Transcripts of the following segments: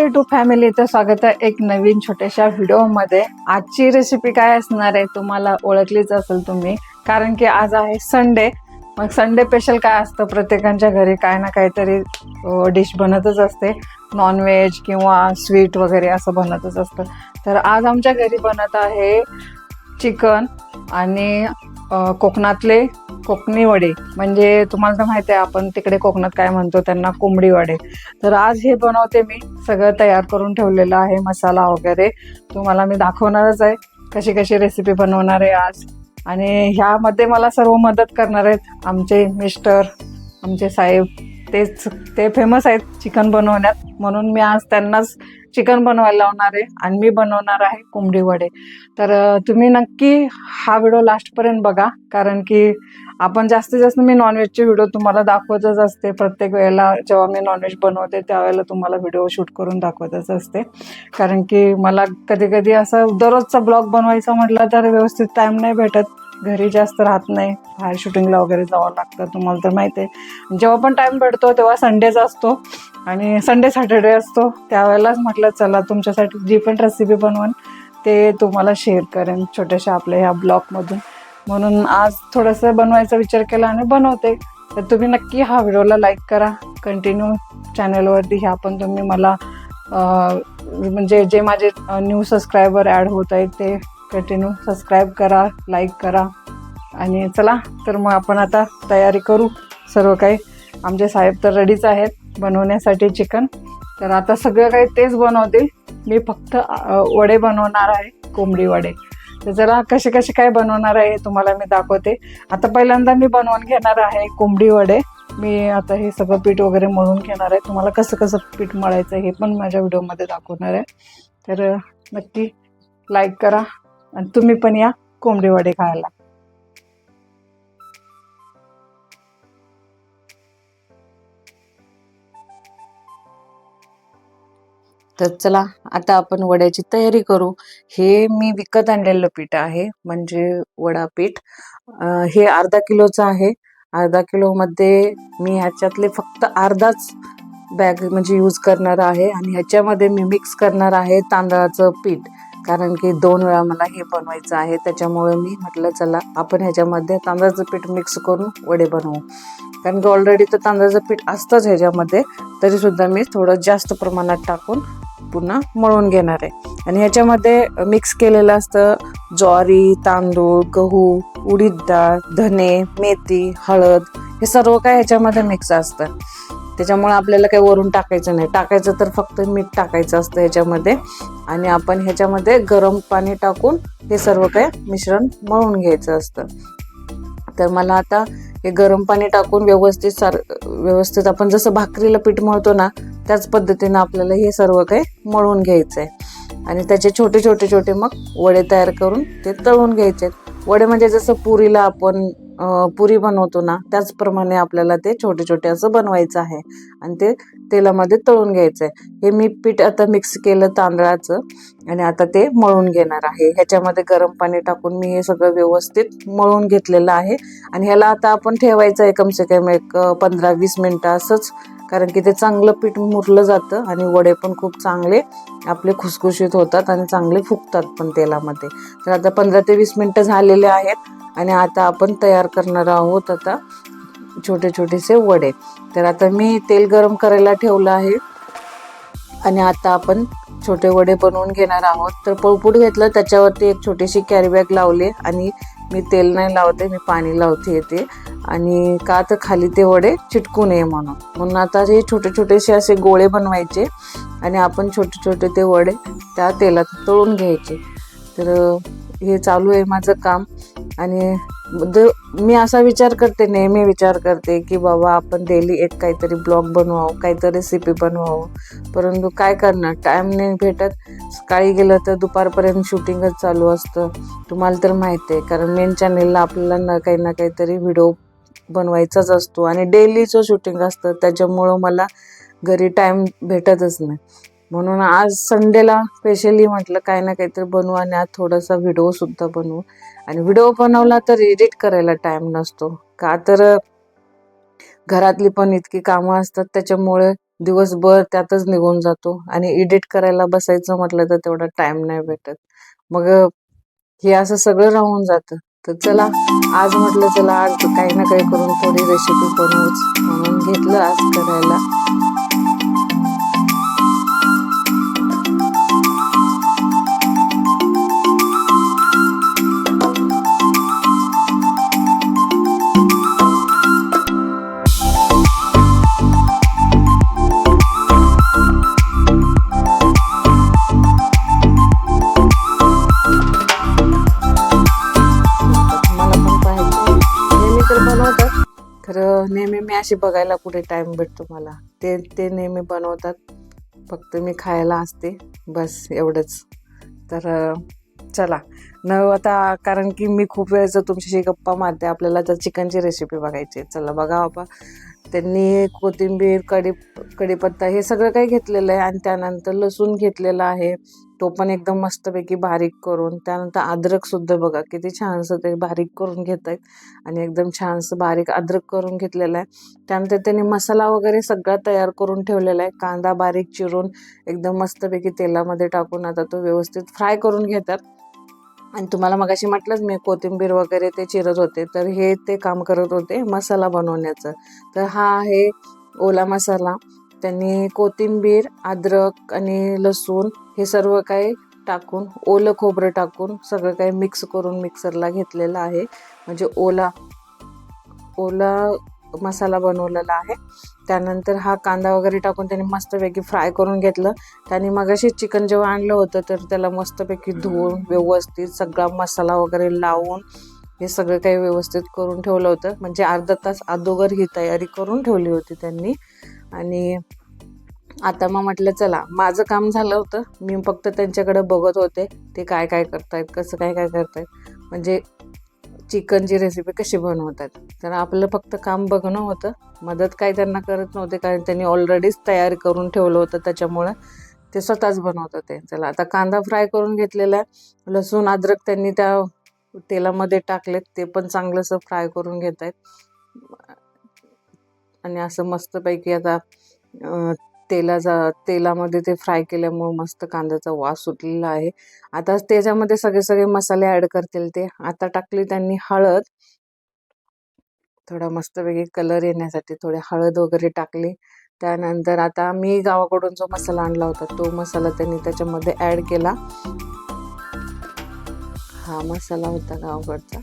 YouTube फॅमिलीचं स्वागत आहे एक नवीन छोट्याशा व्हिडिओमध्ये. आजची रेसिपी काय असणार आहे तुम्हाला ओळखलीच असेल तुम्ही. कारण की आज आहे संडे मग संडे स्पेशल काय असतं? प्रत्येकांच्या घरी काय ना काहीतरी डिश बनतच असते. नॉनव्हेज किंवा स्वीट वगैरे असं बनतच असतं. तर आज आमच्या घरी बनत आहे चिकन आणि कोकणातले कोकणी वडे. म्हणजे तुम्हाला तर माहिती आहे आपण तिकडे कोकणात काय म्हणतो त्यांना कोंबडी वडे. तर आज हे बनवते मी सगळं तयार करून ठेवलेलं आहे मसाला वगैरे. तुम्हाला मी दाखवणारच आहे कशी कशी रेसिपी बनवणार आहे आज. आणि ह्यामध्ये मला सर्व मदत करणार आहेत आमचे मिस्टर आमचे साहेब. तेच ते फेमस आहेत चिकन बनवण्यात. म्हणून मी आज त्यांनाच चिकन बनवायला लावणार आहे आणि मी बनवणार आहे कोंबडी वडे. तर तुम्ही नक्की हा व्हिडिओ लास्टपर्यंत बघा. कारण की आपण जास्तीत जास्त मी नॉनव्हेजचे व्हिडिओ तुम्हाला दाखवतच असते. प्रत्येक वेळेला जेव्हा मी नॉनव्हेज बनवते त्यावेळेला तुम्हाला व्हिडिओ शूट करून दाखवतच असते. कारण की मला कधी कधी असं दररोजचा ब्लॉग बनवायचा म्हटलं तर व्यवस्थित टाईम नाही भेटत. घरी जास्त राहत नाही. बाहेर शूटिंगला वगैरे जावं लागतं तुम्हाला तर माहिती आहे. जेव्हा पण टाईम भेटतो तेव्हा संडेचा असतो. आणि संडे सॅटर्डे असतो. त्यावेळेलाच म्हटलं चला तुमच्यासाठी जी पण रेसिपी बनवून ते तुम्हाला शेअर करेन छोट्याशा आपल्या ह्या ब्लॉगमधून म्हणून आज थोडंसं बनवायचा विचार केला आणि बनवते. तर तुम्ही नक्की हा व्हिडिओला लाईक करा. कंटिन्यू चॅनलवरती ह्या पण तुम्ही मला म्हणजे जे माझे न्यू सबस्क्रायबर ॲड होत आहेत ते कंटिन्यू सबस्क्राईब करा लाईक करा. आणि चला तर मग आपण आता तयारी करू. सर्व काही. आमचे साहेब तर रेडीच आहेत बनवण्यासाठी चिकन तर आता सगळं काही तेच बनवतील. मी फक्त वडे बनवणार आहे कोंबडी वडे. तर जरा कसे कसे काय बनवणार आहे हे तुम्हाला मी दाखवते. आता पहिल्यांदा मी बनवून घेणार आहे कोंबडी वडे. मी आता हे सगळं पीठ वगैरे मळून घेणार आहे. तुम्हाला कसं कसं पीठ मळायचं हे पण माझ्या व्हिडिओमध्ये दाखवणार आहे. तर नक्की लाईक करा. आणि तुम्ही पण या कोंबडी वडे खायला. तर चला आता आपण वड्याची तयारी करू. हे मी विकत आणलेलं पीठ आहे म्हणजे वडा पीठ हे अर्धा किलोचं आहे. अर्धा किलोमध्ये मी ह्याच्यातले फक्त अर्धाच बॅग म्हणजे यूज करणार आहे आणि ह्याच्यामध्ये मी मिक्स करणार आहे तांदळाचं पीठ. कारण की दोन वेळा मला हे बनवायचं आहे त्याच्यामुळे मी म्हटलं चला आपण ह्याच्यामध्ये तांदळाचं पीठ मिक्स करून वडे बनवू. कारण की ऑलरेडी तर तांदळाचं पीठ असतंच ह्याच्यामध्ये तरीसुद्धा मी थोडं जास्त प्रमाणात टाकून पुन्हा मळून घेणार आहे. आणि ह्याच्यामध्ये मिक्स केलेलं असतं ज्वारी तांदूळ गहू उडीद डाळ धने मेथी हळद हे सर्व काय ह्याच्यामध्ये मिक्स असतं. त्याच्यामुळे आपल्याला काही वरून टाकायचं नाही. टाकायचं तर फक्त मीठ टाकायचं असतं ह्याच्यामध्ये. आणि आपण ह्याच्यामध्ये गरम पाणी टाकून हे सर्व काही मिश्रण मळून घ्यायचं असतं. तर मला आता हे गरम पाणी टाकून व्यवस्थित सार व्यवस्थित आपण जसं भाकरीला पीठ मळतो ना त्याच पद्धतीनं आपल्याला हे सर्व काही मळून घ्यायचं आहे आणि त्याचे छोटे छोटे छोटे मग वडे तयार करून ते तळून घ्यायचे आहेत वडे म्हणजे जसं पुरीला आपण पुरी बनवतो ना त्याचप्रमाणे आपल्याला ते छोटे छोटे असं बनवायचं आहे. आणि ते तेलामध्ये तळून घ्यायचं आहे हे मी पीठ आता मिक्स केलं तांदळाचं आणि आता ते मळून घेणार आहे. ह्याच्यामध्ये गरम पाणी टाकून मी हे सगळं व्यवस्थित मळून घेतलेलं आहे. आणि ह्याला आता आपण ठेवायचं आहे कमसे कम एक पंधरा वीस मिनटं असंच. कारण की ते चांगलं पीठ मुरलं जातं आणि वडे पण खूप चांगले आपले खुसखुशीत होतात आणि चांगले फुगतात पण तेलामध्ये. तर आता पंधरा ते वीस मिनटं झालेले आहेत. आणि आता आपण तयार करणार आहोत आता छोटे छोटेसे वडे. तर आता मी तेल गरम करायला ठेवलं आहे. आणि आता आपण छोटे वडे बनवून घेणार आहोत. तर पळपूट घेतलं त्याच्यावरती एक छोटीशी कॅरी बॅग लावली आणि मी तेल नाही लावते मी पाणी लावते येते आणि का तर खाली ते वडे चिटकू नये म्हणून. म्हणून आता हे छोटे छोटेसे असे गोळे बनवायचे आणि आपण छोटे छोटे ते वडे त्या तेलात तळून घ्यायचे. तर हे चालू आहे माझं काम. आणि द- मी असा विचार करते नेहमी विचार करते की बाबा आपण डेली एक काहीतरी ब्लॉग बनवावं काहीतरी रेसिपी बनवावं. परंतु काय करणार? टाईम नाही भेटत. सकाळी गेलं तर दुपारपर्यंत शूटिंगच चालू असतं. तुम्हाला तर माहिती आहे कारण मेन चॅनेलला आपल्याला ना काही ना काहीतरी व्हिडिओ बनवायचाच असतो. आणि डेलीचं शूटिंग असतं त्याच्यामुळं मला घरी टाईम भेटतच नाही. म्हणून आज संडेला स्पेशली म्हटलं काही ना काहीतरी बनवू आणि आज थोडासा व्हिडिओ सुद्धा बनवू. आणि व्हिडिओ बनवला तर एडिट करायला टाइम नसतो. का तर घरातली पण इतकी कामं असतात त्याच्यामुळे दिवसभर त्यातच निघून जातो. आणि एडिट करायला बसायचं म्हटलं तर तेवढा टाइम नाही भेटत. मग हे असं सगळं राहून जातं. तर चला आज म्हटलं चला आज काही ना काही करून थोडी रेसिपी बनवूच म्हणून घेतलं आज करायला. नेहमी मी अशी बघायला कुठे टाइम भेटतो मला. ते ते नेहमी बनवतात. फक्त मी खायला असते. बस एवढंच. तर चला. न हो, आता कारण की मी खूप वेळचं तुमच्याशी गप्पा मारते आपल्याला तर चिकनची रेसिपी बघायची आहे. चला बघा बाबा. त्यांनी कोथिंबीर कढी कढीपत्ता हे सगळं काही घेतलेलं आहे आणि त्यानंतर लसूण घेतलेला आहे. तो पण एकदम मस्तपैकी बारीक करून त्यानंतर अद्रकसुद्धा बघा किती छानसं ते बारीक करून घेत आहेत आणि एकदम छानसं बारीक अद्रक करून घेतलेलं आहे. त्यानंतर त्यांनी मसाला वगैरे सगळा तयार करून ठेवलेला आहे. कांदा बारीक चिरून एकदम मस्तपैकी तेलामध्ये टाकून आता तो व्यवस्थित फ्राय करून घेतात. आणि तुम्हाला मगाशी म्हटलंच मी कोथिंबीर वगैरे ते चिरत होते. तर हे ते काम करत होते मसाला बनवण्याचं. तर हा आहे ओला मसाला. त्यांनी कोथिंबीर अद्रक आणि लसूण हे सर्व काही टाकून ओलं खोबरं टाकून सगळं काही मिक्स करून मिक्सरला घेतलेलं आहे. म्हणजे ओला ओला मसाला बनवलेला आहे. त्यानंतर हा कांदा वगैरे टाकून त्यांनी मस्तपैकी फ्राय करून घेतलं. त्यांनी मगाशी चिकन जेव्हा आणलं होतं तर त्याला मस्तपैकी धुवून व्यवस्थित सगळा मसाला वगैरे लावून हे सगळं काही व्यवस्थित करून ठेवलं होतं. म्हणजे अर्धा तास अगोदर ही तयारी करून ठेवली होती त्यांनी. आणि आता मग म्हटलं चला माझं काम झालं होतं. मी फक्त त्यांच्याकडे बघत होते ते काय काय करतायत कसं काय काय करतायत. म्हणजे चिकनची रेसिपी कशी बनवतात? तर आपलं फक्त काम बघणं होतं. मदत काही त्यांना करत नव्हते कारण त्यांनी ऑलरेडीच तयारी करून ठेवलं होतं. त्याच्यामुळं ते स्वतःच बनवत होते. चला आता कांदा फ्राय करून घेतलेला आहे. लसूण अद्रक त्यांनी त्या तेलामध्ये टाकलेत. ते पण चांगलंसं फ्राय करून घेत आहेत आणि असं मस्तपैकी आता तेला तेलाचा तेलामध्ये ते फ्राय केल्यामुळं मस्त कांद्याचा वास सुटलेला आहे. आता त्याच्यामध्ये सगळे सगळे मसाले ॲड करतील ते. आता टाकली त्यांनी हळद. थोडा मस्तपैकी कलर येण्यासाठी थोडी हळद वगैरे टाकली. त्यानंतर आता मी गावाकडून जो मसाला आणला होता तो मसाला त्यांनी त्याच्यामध्ये ॲड केला. हा मसाला होता गावाकडचा.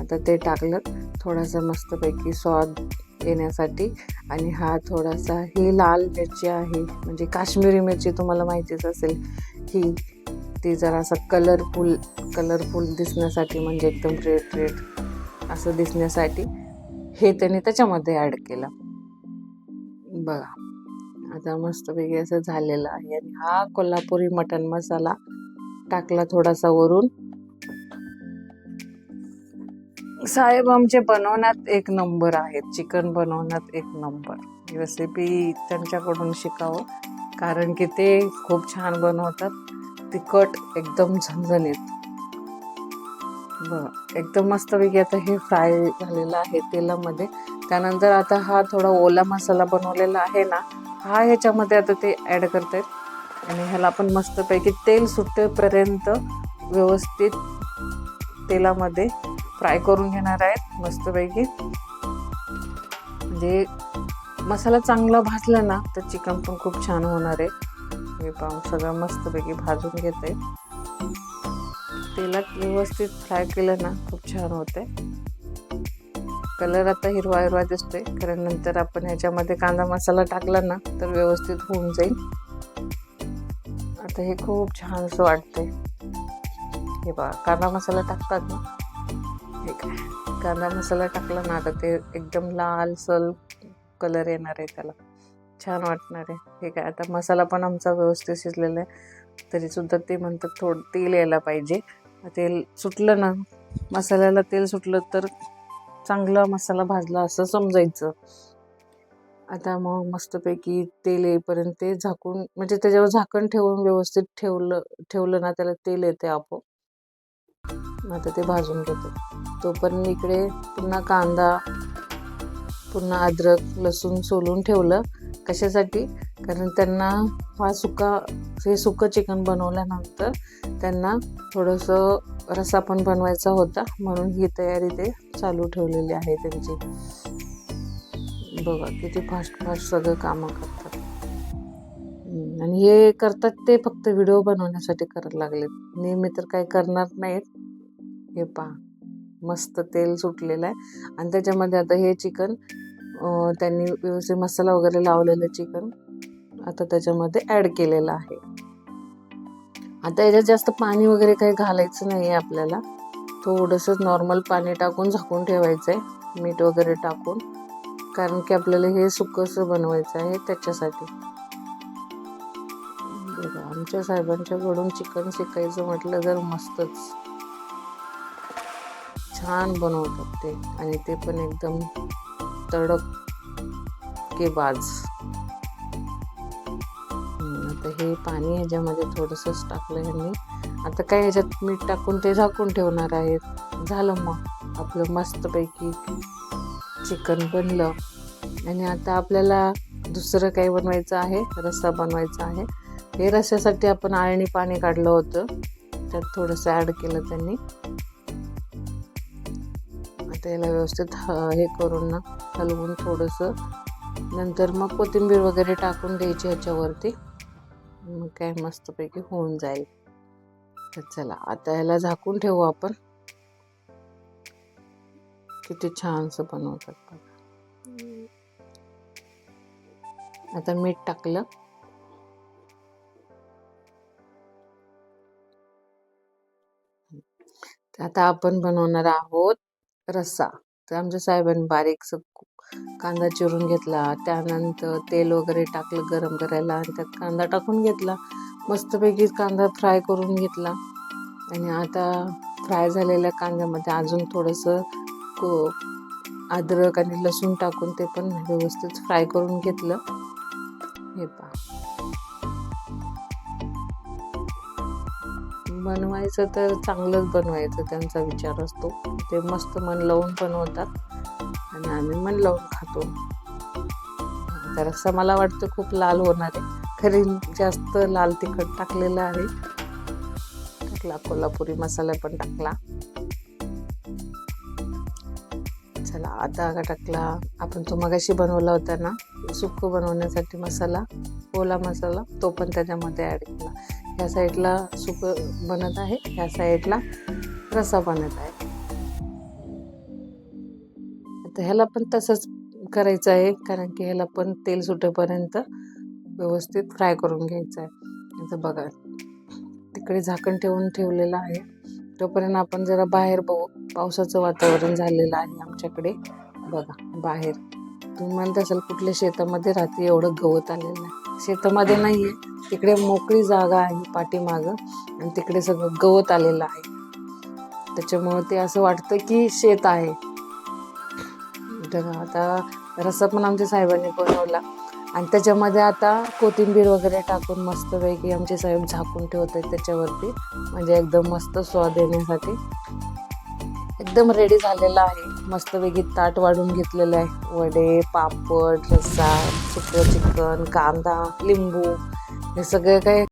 आता ते टाकलं. थोडासा मस्तपैकी स्वाद येण्यासाठी. आणि हा थोडासा ही लाल मिरची आहे म्हणजे काश्मीरी मिरची तुम्हाला माहितीच असेल ही ती जरासा कलरफुल कलरफुल दिसण्यासाठी म्हणजे एकदम रेड रेड असं दिसण्यासाठी हे त्याने त्याच्यामध्ये ॲड केलं. बघा आता मस्तपैकी असं झालेलं आहे. आणि हा कोल्हापुरी मटन मसाला टाकला थोडासा वरून. साहेब आमचे बनवण्यात एक नंबर आहेत. चिकन बनवण्यात एक नंबर. रेसिपी त्यांच्याकडून शिकावं. कारण की ते खूप छान बनवतात. तिखट एकदम झणझणीत. बरं एकदम मस्तपैकी आता हे फ्राय झालेलं आहे तेलामध्ये. त्यानंतर आता हा थोडा ओला मसाला बनवलेला आहे ना हा ह्याच्यामध्ये आता ते ॲड करतायत. आणि ह्याला आपण मस्तपैकी तेल सुटेपर्यंत व्यवस्थित तेलामध्ये फ्राय करून घेणार आहेत मस्तपैकी. म्हणजे मसाला चांगला भाजला ना तर चिकन पण खूप छान होणार आहे. हे पाहून सगळं मस्तपैकी भाजून घेते. तेलात व्यवस्थित फ्राय केलं ना खूप छान होते. कलर आता हिरवा हिरवा दिसतोय कारण नंतर आपण ह्याच्यामध्ये कांदा मसाला टाकला ना तर व्यवस्थित होऊन जाईल. आता हे खूप छान असं वाटतंय. हे बघा कांदा मसाला टाकतात ना हे काय कांदा मसाला टाकला ना आता ते एकदम लाल सल कलर येणार आहे त्याला. छान वाटणार आहे. हे काय आता मसाला पण आमचा व्यवस्थित शिजलेला आहे. तरीसुद्धा ते म्हणतात थोडं तेल यायला पाहिजे. तेल सुटलं ना मसाल्याला तेल सुटलं तर चांगला मसाला भाजला असं समजायचं. आता मग मस्तपैकी तेल येईपर्यंत ते झाकून म्हणजे त्याच्यावर झाकण ठेवून व्यवस्थित ठेवलं ठेवलं ना त्याला तेल येते आपोआप. मग आता ते भाजून घेतो. तो पण इकडे पुन्हा कांदा पुन्हा अद्रक लसूण सोलून ठेवलं कशासाठी? कारण त्यांना हा सुका हे सुकं चिकन बनवल्यानंतर त्यांना थोडंसं रसा पण बनवायचा होता. म्हणून ही तयारी ते चालू ठेवलेली आहे त्यांची. बघा किती फास्ट फास्ट सगळं कामं करतात. आणि हे करतात ते फक्त व्हिडिओ बनवण्यासाठी करायला लागलेत. नेहमी तर काही करणार नाहीत. हे पहा. मस्त तेल सुटलेलं आहे. आणि त्याच्यामध्ये आता हे चिकन त्यांनी व्यवस्थित मसाला वगैरे लावलेलं चिकन आता त्याच्यामध्ये ॲड केलेलं आहे. आता याच्यात जास्त पाणी वगैरे काही घालायचं नाही आहे आपल्याला. थोडंसं नॉर्मल पाणी टाकून झाकून ठेवायचं आहे मीठ वगैरे टाकून. कारण की आपल्याला हे सुकंसं बनवायचं आहे त्याच्यासाठी. बघा आमच्या साहेबांच्याकडून चिकन शिकायचं म्हटलं तर मस्तच. छान बनवतात ते. आणि ते पण एकदम तडक के बाज आता हे पाणी ह्याच्यामध्ये थोडंसंच टाकलं ह्यांनी. आता काय ह्याच्यात मीठ टाकून ते झाकून ठेवणार आहेत. झालं मग. आपलं मस्तपैकी चिकन बनलं. आणि आता आपल्याला दुसरं काही बनवायचं आहे? रस्सा बनवायचा आहे. हे रस्स्यासाठी आपण आळणी पाणी काढलं होतं. त्यात थोडंसं ॲड केलं त्यांनी. आता याला व्यवस्थित हे करून ना हलवून थोडंसं. नंतर मग कोथिंबीर वगैरे टाकून द्यायची ह्याच्यावरती. मग काय मस्तपैकी होऊन जाईल. तर चला आता ह्याला झाकून ठेवू आपण. किती छानसं बनवतात बघा. आता मीठ टाकलं. आता आपण बनवणार आहोत रस्सा. तर आमच्या साहेबांनी बारीकसं कांदा चिरून घेतला. त्यानंतर तेल वगैरे टाकलं गरम करायला आणि त्यात कांदा टाकून घेतला. मस्तपैकी कांदा फ्राय करून घेतला. आणि आता फ्राय झालेल्या कांद्यामध्ये अजून थोडंसं को अद्रक आणि लसूण टाकून ते पण व्यवस्थित फ्राय करून घेतलं. हे पहा. बनवायचं तर चांगलंच बनवायचं त्यांचा विचार असतो. ते मस्त मन लावून बनवतात आणि आम्ही मन लावून खातो. तर असं मला वाटतं खूप लाल होणार आहे. खरी जास्त लाल तिखट टाकलेलं आहे. टाकला कोल्हापुरी मसाला पण टाकला. चला आता का टाकला. आपण तो मगाशी बनवला होता ना सुक्क बनवण्यासाठी मसाला ओला मसाला तो पण त्याच्यामध्ये ॲड केला. ह्या साईडला सुक बनत आहे ह्या साईडला रसा बनत आहे. आता ह्याला पण तसंच करायचं आहे कारण की ह्याला पण तेल सुटेपर्यंत व्यवस्थित फ्राय करून घ्यायचं आहे. आता बघा तिकडे झाकण ठेवून ठेवलेलं आहे. तोपर्यंत आपण जरा बाहेर बघू पावसाचं वातावरण झालेलं आहे आमच्याकडे. बघा बाहेर. तुम्ही म्हणत असाल कुठल्या शेतामध्ये रात्री एवढं गवत आलेलं आहे शेतामध्ये नाही आहे तिकडे मोकळी जागा आहे पाठीमागं आणि तिकडे सगळं गवत आलेलं आहे. त्याच्यामुळं ते असं वाटतं की शेत आहे. तर आता रस्सा पण आमच्या साहेबांनी बनवला. आणि त्याच्यामध्ये आता कोथिंबीर वगैरे टाकून मस्तपैकी आमचे साहेब झाकून ठेवत आहेत त्याच्यावरती. म्हणजे एकदम मस्त स्वाद येण्यासाठी. एकदम रेडी झालेला आहे. मस्तपैकी ताट वाढून घेतलेलं आहे. वडे पापड रस्सा सुकं चिकन कांदा लिंबू हे सगळं काही